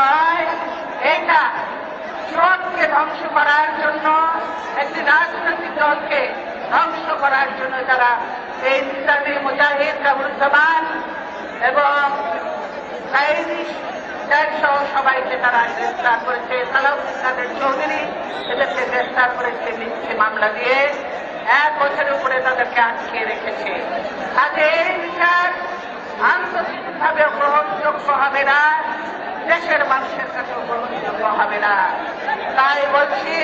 নয়, এটা জোটকে ধ্বংস করার জন্য, একটি রাজনৈতিক দলকে ধ্বংস করার জন্য তারা এই ইসলামী মুজাহিদ কাবুরুজ্জামান এবং সবাইকে তারা গ্রেফতার করেছে। সালাউদ্দিন চৌধুরী এদেরকে গ্রেফতার করেছে মিথ্যে মামলা দিয়ে। এক বছরের উপরে তাদেরকে আটকে রেখেছে। কাজে এই বিচার আন্তর্জাতিকভাবে গ্রহণযোগ্য হবে না। দেশের মানুষের কাছে গ্রহণযোগ্য হবে না। তাই বলছি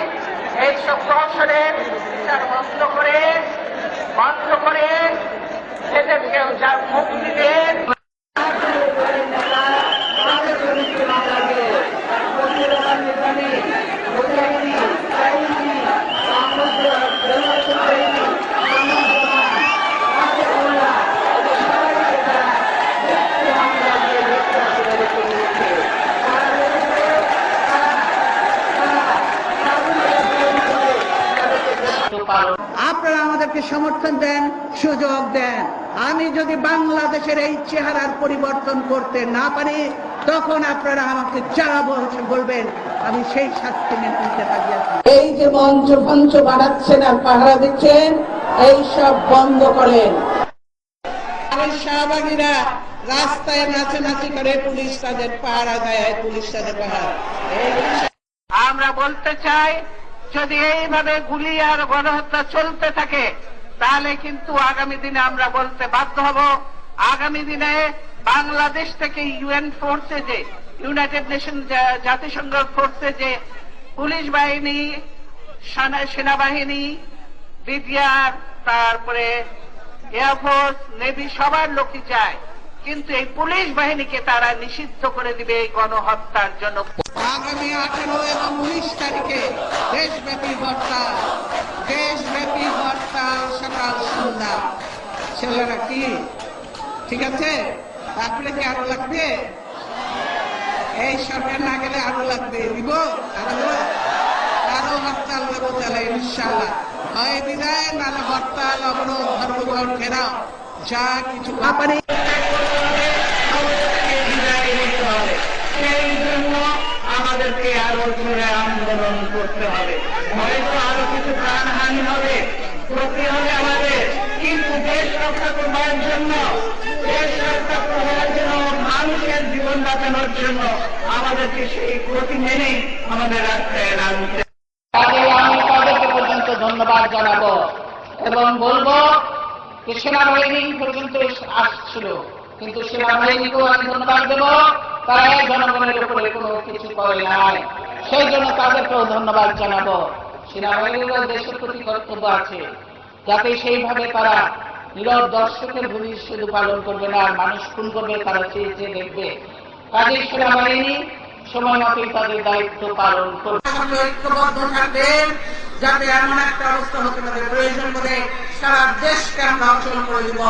এই সব প্রহসনের বিচার বন্ধ করে বন্ধ করে সেদেরকেও যার মুক্তি দেন। আমাদেরকে সমর্থন দেন সুযোগ দেন। আমি যদি বাংলাদেশের এই চেহারার পরিবর্তন করতে না পারি তখন আপনারা আমাকে যারা বলছেন বলবেন আমি সেই শাস্তি মেনে নিতে এই যে মঞ্চ ফঞ্চ বাড়াচ্ছেন আর পাহারা দিচ্ছেন এই সব বন্ধ করেন। আর শাহবাগীরা রাস্তায় নাচানাচি করে পুলিশ তাদের পাহারা দেয় পুলিশ তাদের পাহারা। আমরা বলতে চাই যদি এইভাবে গুলি আর গণহত্যা চলতে থাকে, তাহলে কিন্তু আগামী দিনে আমরা বলতে বাধ্য হব, আগামী দিনে বাংলাদেশ থেকে ইউএন ফোর্সে যে ইউনাইটেড নেশন জাতিসংঘ ফোর্সে যে পুলিশ বাহিনী সেনাবাহিনী, বিডিআর, তারপরে এয়ারফোর্স নেভি সবার লোকই চায়। কিন্তু এই পুলিশ বাহিনীকে তারা নিষিদ্ধ করে দিবে এই গণহত্যার জন্য। আগামী আঠারো এবং উনিশ তারিখে দেশব্যাপী হরতাল দেশব্যাপী হরতাল সকাল সন্ধ্যা। ছেলেরা কি? ঠিক আছে? তারপরে কি আরও লাগবে? এই সরকার না গেলে আরও লাগবে। দিব? আরও হরতাল দেবো তাহলে ইনশাল্লাহ হয় বিদায়, নাহলে হরতাল অবরোধ ধর্মঘর ঘেরাও, যা কিছু পারি সেই জন্য আমাদেরকে আরও জোরে আন্দোলন করতে হবে। হয়তো আরও কিছু প্রাণহানি হবে, ক্ষতি হবে আমাদের। কিন্তু দেশ রক্ষা করবার জন্য, দেশ রক্ষা করার জন্য, মানুষের জীবন বাঁচানোর জন্য আমাদেরকে সেই ক্ষতি মেনেই আমাদের রাস্তায় নামতে ধন্যবাদ জানাব এবং বলব সেনাবাহিনী পর্যন্ত আসছিল। কিন্তু সেনাবাহিনীকেও আমি ধন্যবাদ দেব। তারা জনগণের উপরে কোনো কিছু করে নাই। সেই জন্য তাদেরকেও ধন্যবাদ জানাব। সেনাবাহিনীরও দেশের প্রতি কর্তব্য আছে। যাতে সেইভাবে তারা নীরব দর্শকের শুধু পালন করবে না, আর মানুষ খুন করবে, তারা চেয়ে চেয়ে দেখবে। কাজেই সেনাবাহিনী সময় মতোই তাদের দায়িত্ব পালন করবে। ঐক্যবদ্ধ থাকবেন যাতে এমন একটা অবস্থা হতে পারে, প্রয়োজন বলে সারা দেশকে আমরা অচল করে দিব।